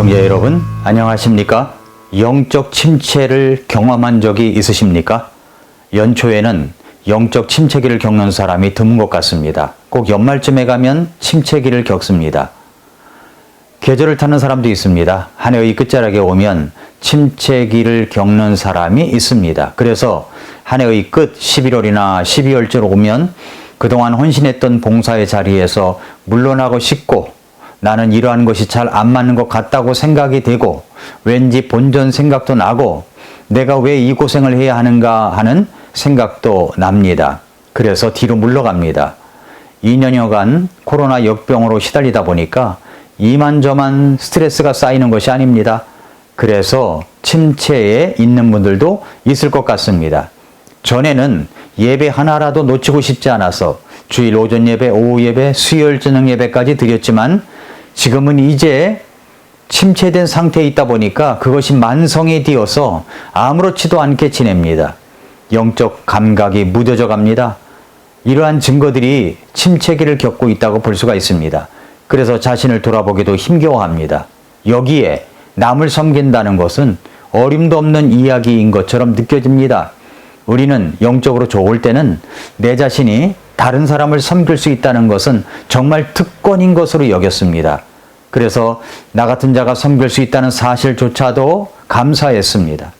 애청자 여러분, 안녕하십니까? 영적 침체를 경험한 적이 있으십니까? 연초에는 영적 침체기를 겪는 사람이 드문 것 같습니다. 꼭 연말쯤에 가면 침체기를 겪습니다. 계절을 타는 사람도 있습니다. 한 해의 끝자락에 오면 침체기를 겪는 사람이 있습니다. 그래서 한 해의 끝 11월이나 12월쯤 오면 그동안 헌신했던 봉사의 자리에서 물러나고 싶고 나는 이러한 것이 잘 안 맞는 것 같다고 생각이 되고 왠지 본전 생각도 나고 내가 왜 이 고생을 해야 하는가 하는 생각도 납니다. 그래서 뒤로 물러갑니다. 2년여간 코로나 역병으로 시달리다 보니까 이만저만 스트레스가 쌓이는 것이 아닙니다. 그래서 침체에 있는 분들도 있을 것 같습니다. 전에는 예배 하나라도 놓치고 싶지 않아서 주일 오전 예배, 오후 예배, 수요일 저녁 예배까지 드렸지만 지금은 이제 침체된 상태에 있다 보니까 그것이 만성이 되어서 아무렇지도 않게 지냅니다. 영적 감각이 무뎌져 갑니다. 이러한 증거들이 침체기를 겪고 있다고 볼 수가 있습니다. 그래서 자신을 돌아보기도 힘겨워합니다. 여기에 남을 섬긴다는 것은 어림도 없는 이야기인 것처럼 느껴집니다. 우리는 영적으로 좋을 때는 내 자신이 다른 사람을 섬길 수 있다는 것은 정말 특권인 것으로 여겼습니다. 그래서 나 같은 자가 섬길 수 있다는 사실조차도 감사했습니다.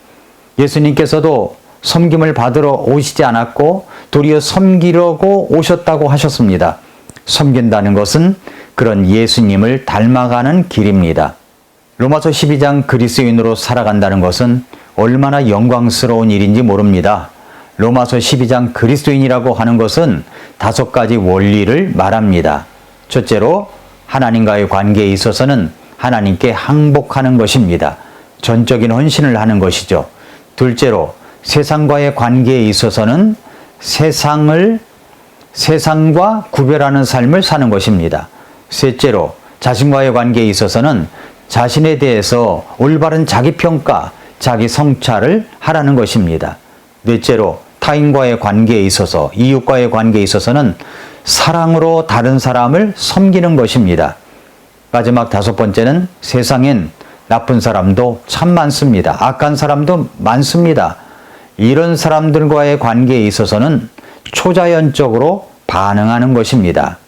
예수님께서도 섬김을 받으러 오시지 않았고 도리어 섬기려고 오셨다고 하셨습니다. 섬긴다는 것은 그런 예수님을 닮아가는 길입니다. 로마서 12장 그리스인으로 살아간다는 것은 얼마나 영광스러운 일인지 모릅니다. 로마서 12장 그리스도인이라고 하는 것은 다섯 가지 원리를 말합니다. 첫째로 하나님과의 관계에 있어서는 하나님께 항복하는 것입니다. 전적인 헌신을 하는 것이죠. 둘째로 세상과의 관계에 있어서는 세상을 세상과 구별하는 삶을 사는 것입니다. 셋째로 자신과의 관계에 있어서는 자신에 대해서 올바른 자기 평가, 자기 성찰을 하라는 것입니다. 넷째로 타인과의 관계에 있어서 이웃과의 관계에 있어서는 사랑으로 다른 사람을 섬기는 것입니다. 마지막 다섯 번째는 세상엔 나쁜 사람도 참 많습니다. 악한 사람도 많습니다. 이런 사람들과의 관계에 있어서는 초자연적으로 반응하는 것입니다.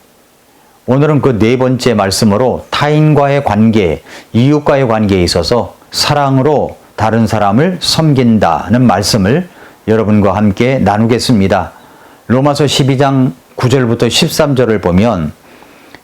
오늘은 그 네 번째 말씀으로 타인과의 관계, 이웃과의 관계에 있어서 사랑으로 다른 사람을 섬긴다는 말씀을 여러분과 함께 나누겠습니다. 로마서 12장 9절부터 13절을 보면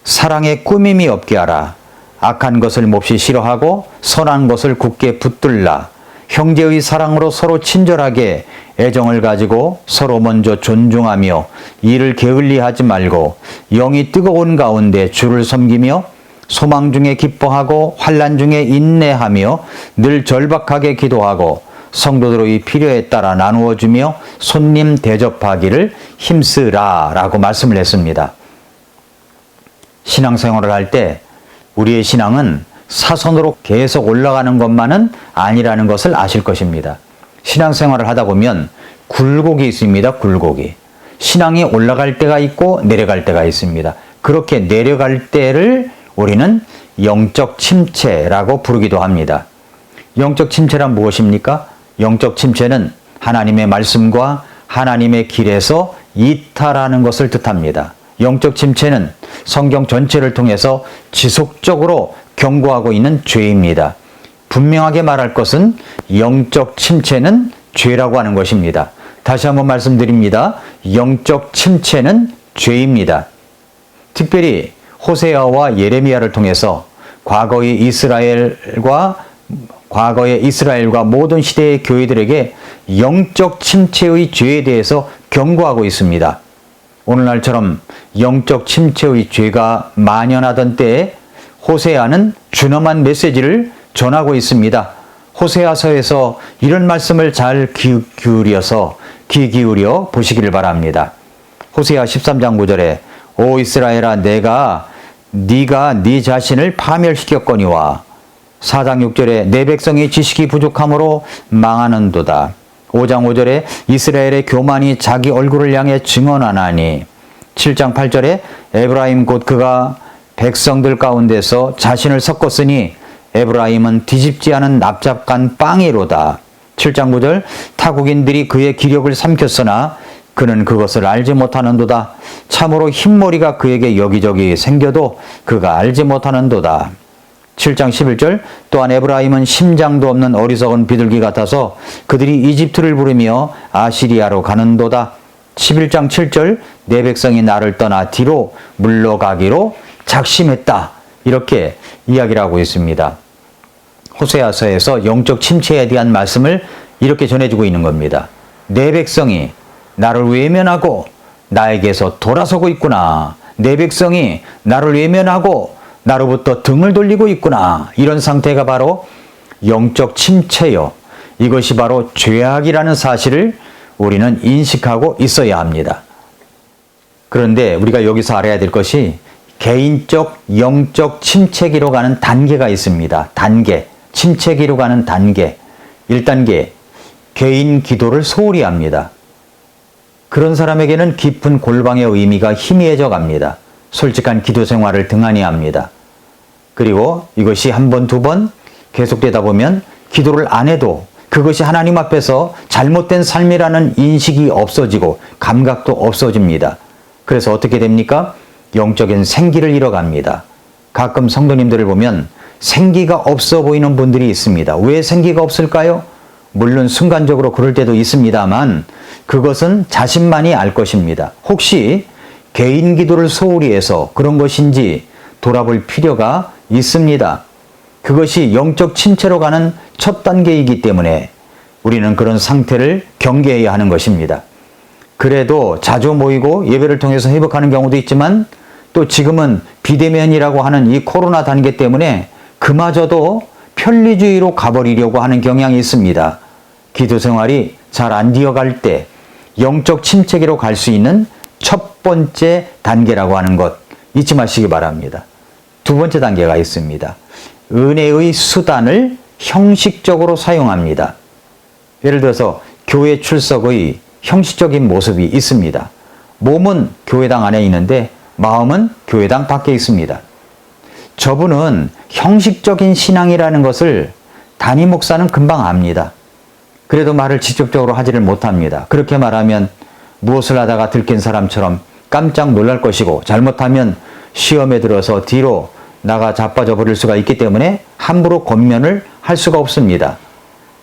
사랑에 꾸밈이 없게 하라. 악한 것을 몹시 싫어하고 선한 것을 굳게 붙들라. 형제의 사랑으로 서로 친절하게 애정을 가지고 서로 먼저 존중하며 이를 게을리하지 말고 영이 뜨거운 가운데 주를 섬기며 소망 중에 기뻐하고 환란 중에 인내하며 늘 절박하게 기도하고 성도들의 필요에 따라 나누어 주며 손님 대접하기를 힘쓰라라고 말씀을 했습니다. 신앙생활을 할 때 우리의 신앙은 사선으로 계속 올라가는 것만은 아니라는 것을 아실 것입니다. 신앙생활을 하다 보면 굴곡이 있습니다. 굴곡이. 신앙이 올라갈 때가 있고 내려갈 때가 있습니다. 그렇게 내려갈 때를 우리는 영적 침체라고 부르기도 합니다. 영적 침체란 무엇입니까? 영적 침체는 하나님의 말씀과 하나님의 길에서 이탈하는 것을 뜻합니다. 영적 침체는 성경 전체를 통해서 지속적으로 경고하고 있는 죄입니다. 분명하게 말할 것은 영적 침체는 죄라고 하는 것입니다. 다시 한번 말씀드립니다. 영적 침체는 죄입니다. 특별히 호세아와 예레미야를 통해서 과거의 이스라엘과 과거의 이스라엘과 모든 시대의 교회들에게 영적 침체의 죄에 대해서 경고하고 있습니다. 오늘날처럼 영적 침체의 죄가 만연하던 때에 호세아는 준엄한 메시지를 전하고 있습니다. 호세아서에서 이런 말씀을 잘 기, 기울여서 귀 기울여 보시기를 바랍니다. 호세아 13장 9절에 오 이스라엘아 내가 네가 네 자신을 파멸시켰거니와 4장 6절에 내 백성이 지식이 부족함으로 망하는도다. 5장 5절에 이스라엘의 교만이 자기 얼굴을 향해 증언하나니 7장 8절에 에브라임 곧 그가 백성들 가운데서 자신을 섞었으니 에브라임은 뒤집지 않은 납작한 빵이로다. 7장 9절 타국인들이 그의 기력을 삼켰으나 그는 그것을 알지 못하는도다. 참으로 흰머리가 그에게 여기저기 생겨도 그가 알지 못하는도다. 7장 11절 또한 에브라임은 심장도 없는 어리석은 비둘기 같아서 그들이 이집트를 부르며 아시리아로 가는도다. 11장 7절 내 백성이 나를 떠나 뒤로 물러가기로 작심했다. 이렇게 이야기를 하고 있습니다. 호세아서에서 영적 침체에 대한 말씀을 이렇게 전해주고 있는 겁니다. 내 백성이 나를 외면하고 나에게서 돌아서고 있구나. 내 백성이 나를 외면하고 나로부터 등을 돌리고 있구나. 이런 상태가 바로 영적 침체요. 이것이 바로 죄악이라는 사실을 우리는 인식하고 있어야 합니다. 그런데 우리가 여기서 알아야 될 것이 개인적 영적 침체기로 가는 단계가 있습니다. 단계. 침체기로 가는 단계. 1단계. 개인 기도를 소홀히 합니다. 그런 사람에게는 깊은 골방의 의미가 희미해져 갑니다. 솔직한 기도 생활을 등한히 합니다. 그리고 이것이 한 번, 두 번 계속되다 보면 기도를 안 해도 그것이 하나님 앞에서 잘못된 삶이라는 인식이 없어지고 감각도 없어집니다. 그래서 어떻게 됩니까? 영적인 생기를 잃어갑니다. 가끔 성도님들을 보면 생기가 없어 보이는 분들이 있습니다. 왜 생기가 없을까요? 물론 순간적으로 그럴 때도 있습니다만 그것은 자신만이 알 것입니다. 혹시 개인 기도를 소홀히 해서 그런 것인지 돌아볼 필요가 있습니다. 그것이 영적 침체로 가는 첫 단계이기 때문에 우리는 그런 상태를 경계해야 하는 것입니다. 그래도 자주 모이고 예배를 통해서 회복하는 경우도 있지만 또 지금은 비대면이라고 하는 이 코로나 단계 때문에 그마저도 편리주의로 가버리려고 하는 경향이 있습니다. 기도 생활이 잘 안 되어갈 때 영적 침체기로 갈 수 있는 첫 번째 단계라고 하는 것 잊지 마시기 바랍니다. 두 번째 단계가 있습니다. 은혜의 수단을 형식적으로 사용합니다. 예를 들어서 교회 출석의 형식적인 모습이 있습니다. 몸은 교회당 안에 있는데 마음은 교회당 밖에 있습니다. 저분은 형식적인 신앙이라는 것을 담임 목사는 금방 압니다. 그래도 말을 직접적으로 하지를 못합니다. 그렇게 말하면 무엇을 하다가 들킨 사람처럼 깜짝 놀랄 것이고 잘못하면 시험에 들어서 뒤로 나가 자빠져 버릴 수가 있기 때문에 함부로 권면을 할 수가 없습니다.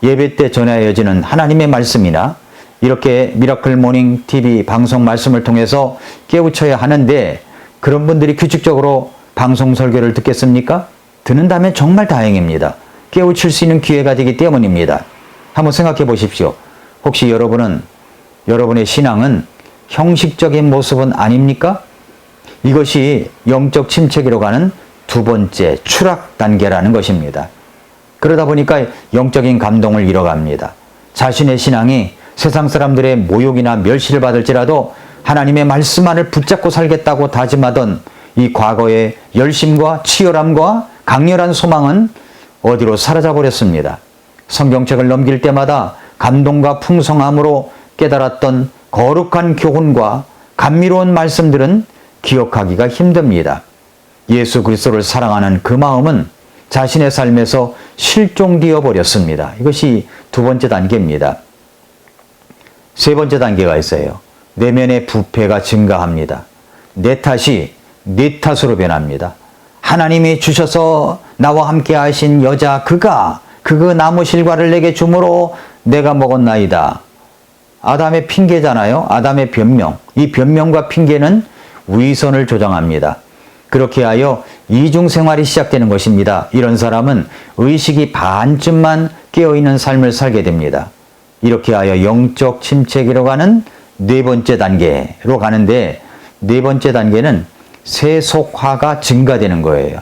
예배 때 전해져지는 하나님의 말씀이나 이렇게 미라클 모닝 TV 방송 말씀을 통해서 깨우쳐야 하는데 그런 분들이 규칙적으로 방송 설교를 듣겠습니까? 듣는다면 정말 다행입니다. 깨우칠 수 있는 기회가 되기 때문입니다. 한번 생각해 보십시오. 혹시 여러분은 여러분의 신앙은 형식적인 모습은 아닙니까? 이것이 영적 침체기로 가는 두 번째 추락 단계라는 것입니다. 그러다 보니까 영적인 감동을 잃어갑니다. 자신의 신앙이 세상 사람들의 모욕이나 멸시를 받을지라도 하나님의 말씀만을 붙잡고 살겠다고 다짐하던 이 과거의 열심과 치열함과 강렬한 소망은 어디로 사라져 버렸습니다. 성경책을 넘길 때마다 감동과 풍성함으로 깨달았던 거룩한 교훈과 감미로운 말씀들은 기억하기가 힘듭니다. 예수 그리스도를 사랑하는 그 마음은 자신의 삶에서 실종되어 버렸습니다. 이것이 두 번째 단계입니다. 세 번째 단계가 있어요. 내면의 부패가 증가합니다. 내 탓이 내 탓으로 변합니다. 하나님이 주셔서 나와 함께 하신 여자 그가 그그 나무 실과를 내게 주므로 내가 먹었나이다. 아담의 핑계잖아요. 아담의 변명. 이 변명과 핑계는 위선을 조장합니다. 그렇게 하여 이중 생활이 시작되는 것입니다. 이런 사람은 의식이 반쯤만 깨어있는 삶을 살게 됩니다. 이렇게 하여 영적 침체기로 가는 네 번째 단계로 가는데 네 번째 단계는 세속화가 증가되는 거예요.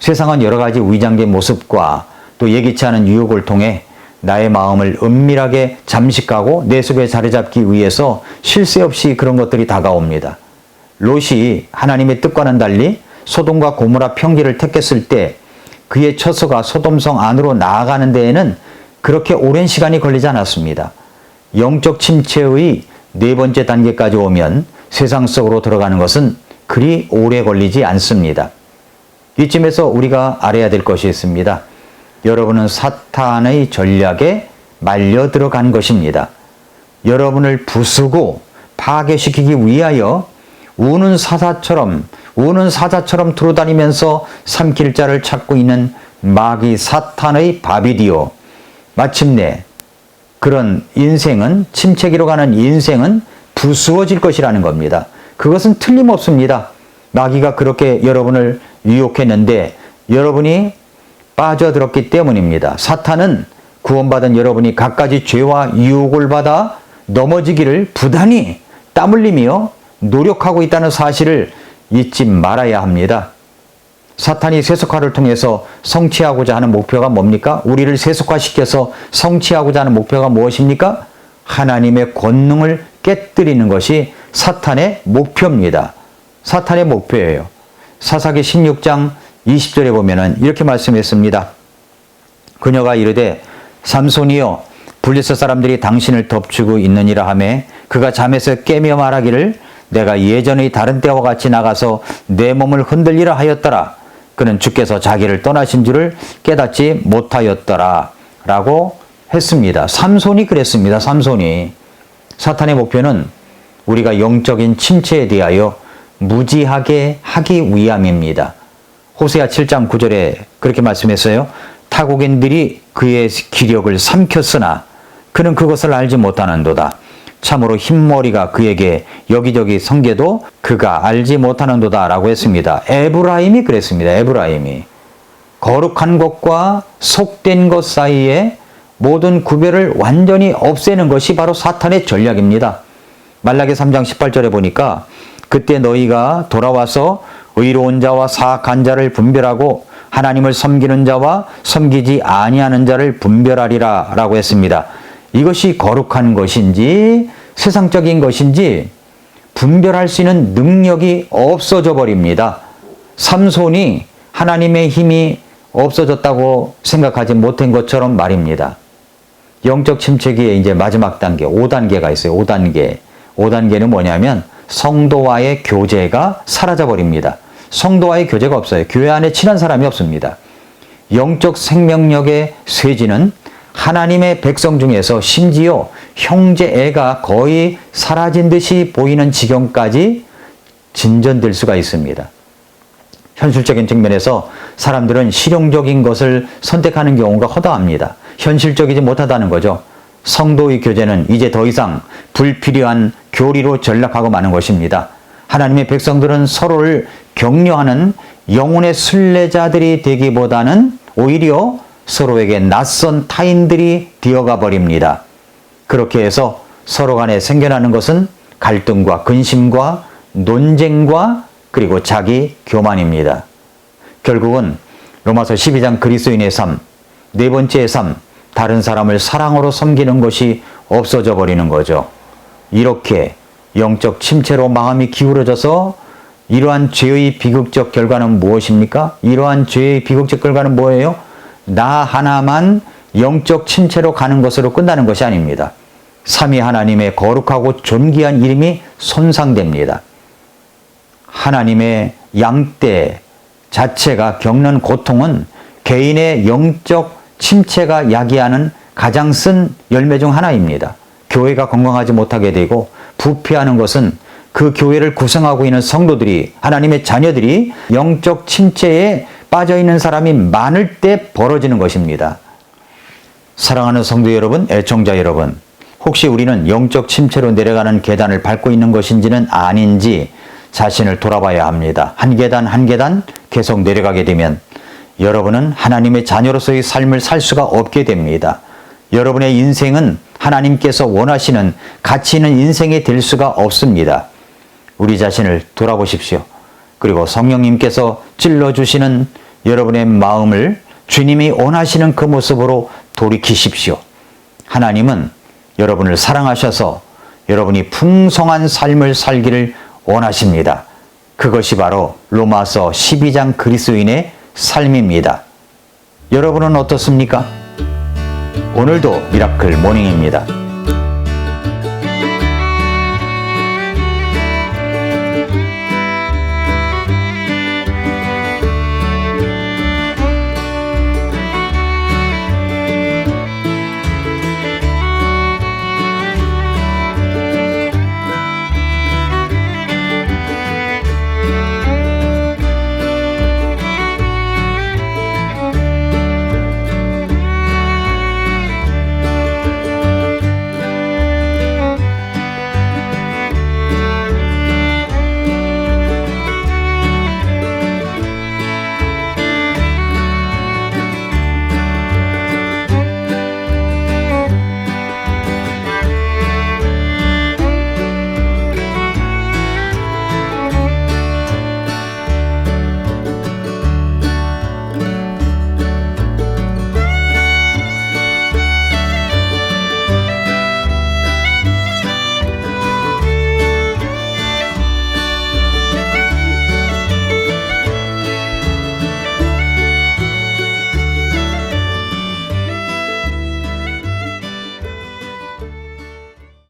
세상은 여러 가지 위장된 모습과 또 예기치 않은 유혹을 통해 나의 마음을 은밀하게 잠식하고 내 속에 자리 잡기 위해서 쉴새 없이 그런 것들이 다가옵니다. 롯이 하나님의 뜻과는 달리 소돔과 고모라 평지를 택했을 때 그의 처소가 소돔성 안으로 나아가는 데에는 그렇게 오랜 시간이 걸리지 않았습니다. 영적 침체의 네 번째 단계까지 오면 세상 속으로 들어가는 것은 그리 오래 걸리지 않습니다. 이쯤에서 우리가 알아야 될 것이 있습니다. 여러분은 사탄의 전략에 말려 들어간 것입니다. 여러분을 부수고 파괴시키기 위하여 우는 사자처럼 우는 사자처럼 두루다니면서 삼킬 자를 찾고 있는 마귀 사탄의 밥이디요. 마침내 그런 인생은 침체기로 가는 인생은 부수어질 것이라는 겁니다. 그것은 틀림없습니다. 마귀가 그렇게 여러분을 유혹했는데 여러분이 빠져들었기 때문입니다. 사탄은 구원받은 여러분이 갖가지 죄와 유혹을 받아 넘어지기를 부단히 땀 흘리며 노력하고 있다는 사실을 잊지 말아야 합니다. 사탄이 세속화를 통해서 성취하고자 하는 목표가 뭡니까? 우리를 세속화시켜서 성취하고자 하는 목표가 무엇입니까? 하나님의 권능을 깨뜨리는 것이 사탄의 목표입니다. 사탄의 목표예요. 사사기 16장 20절에 보면은 이렇게 말씀했습니다. 그녀가 이르되 삼손이여 블리스 사람들이 당신을 덮치고 있느니라 하매 그가 잠에서 깨며 말하기를 내가 예전의 다른 때와 같이 나가서 내 몸을 흔들리라 하였더라. 그는 주께서 자기를 떠나신 줄을 깨닫지 못하였더라. 라고 했습니다. 삼손이 그랬습니다. 삼손이. 사탄의 목표는 우리가 영적인 침체에 대하여 무지하게 하기 위함입니다. 호세아 7장 9절에 그렇게 말씀했어요. 타국인들이 그의 기력을 삼켰으나 그는 그것을 알지 못하는도다. 참으로 흰머리가 그에게 여기저기 성게도 그가 알지 못하는도다 라고 했습니다. 에브라임이 그랬습니다. 에브라임이. 거룩한 것과 속된 것 사이에 모든 구별을 완전히 없애는 것이 바로 사탄의 전략입니다. 말라기 3장 18절에 보니까 그때 너희가 돌아와서 의로운 자와 사악한 자를 분별하고 하나님을 섬기는 자와 섬기지 아니하는 자를 분별하리라 라고 했습니다. 이것이 거룩한 것인지 세상적인 것인지 분별할 수 있는 능력이 없어져 버립니다. 삼손이 하나님의 힘이 없어졌다고 생각하지 못한 것처럼 말입니다. 영적 침체기에 이제 마지막 단계, 5단계가 있어요. 5단계. 5단계는 뭐냐면 성도와의 교제가 사라져 버립니다. 성도와의 교제가 없어요. 교회 안에 친한 사람이 없습니다. 영적 생명력의 쇠지는 하나님의 백성 중에서 심지어 형제애가 거의 사라진 듯이 보이는 지경까지 진전될 수가 있습니다. 현실적인 측면에서 사람들은 실용적인 것을 선택하는 경우가 허다합니다. 현실적이지 못하다는 거죠. 성도의 교제는 이제 더 이상 불필요한 교리로 전락하고 마는 것입니다. 하나님의 백성들은 서로를 격려하는 영혼의 순례자들이 되기보다는 오히려 서로에게 낯선 타인들이 되어가 버립니다. 그렇게 해서 서로 간에 생겨나는 것은 갈등과 근심과 논쟁과 그리고 자기 교만입니다. 결국은 로마서 12장 그리스도인의 삶, 네 번째의 삶, 다른 사람을 사랑으로 섬기는 것이 없어져 버리는 거죠. 이렇게 영적 침체로 마음이 기울어져서 이러한 죄의 비극적 결과는 무엇입니까? 이러한 죄의 비극적 결과는 뭐예요? 나 하나만 영적 침체로 가는 것으로 끝나는 것이 아닙니다. 삼위 하나님의 거룩하고 존귀한 이름이 손상됩니다. 하나님의 양떼 자체가 겪는 고통은 개인의 영적 침체가 야기하는 가장 쓴 열매 중 하나입니다. 교회가 건강하지 못하게 되고 부패하는 것은 그 교회를 구성하고 있는 성도들이 하나님의 자녀들이 영적 침체에 빠져 있는 사람이 많을 때 벌어지는 것입니다. 사랑하는 성도 여러분, 애청자 여러분, 혹시 우리는 영적 침체로 내려가는 계단을 밟고 있는 것인지는 아닌지 자신을 돌아봐야 합니다. 한 계단 한 계단 계속 내려가게 되면 여러분은 하나님의 자녀로서의 삶을 살 수가 없게 됩니다. 여러분의 인생은 하나님께서 원하시는 가치 있는 인생이 될 수가 없습니다. 우리 자신을 돌아보십시오. 그리고 성령님께서 찔러주시는 여러분의 마음을 주님이 원하시는 그 모습으로 돌이키십시오. 하나님은 여러분을 사랑하셔서 여러분이 풍성한 삶을 살기를 원하십니다. 그것이 바로 로마서 12장 그리스도인의 삶입니다. 여러분은 어떻습니까? 오늘도 미라클 모닝입니다.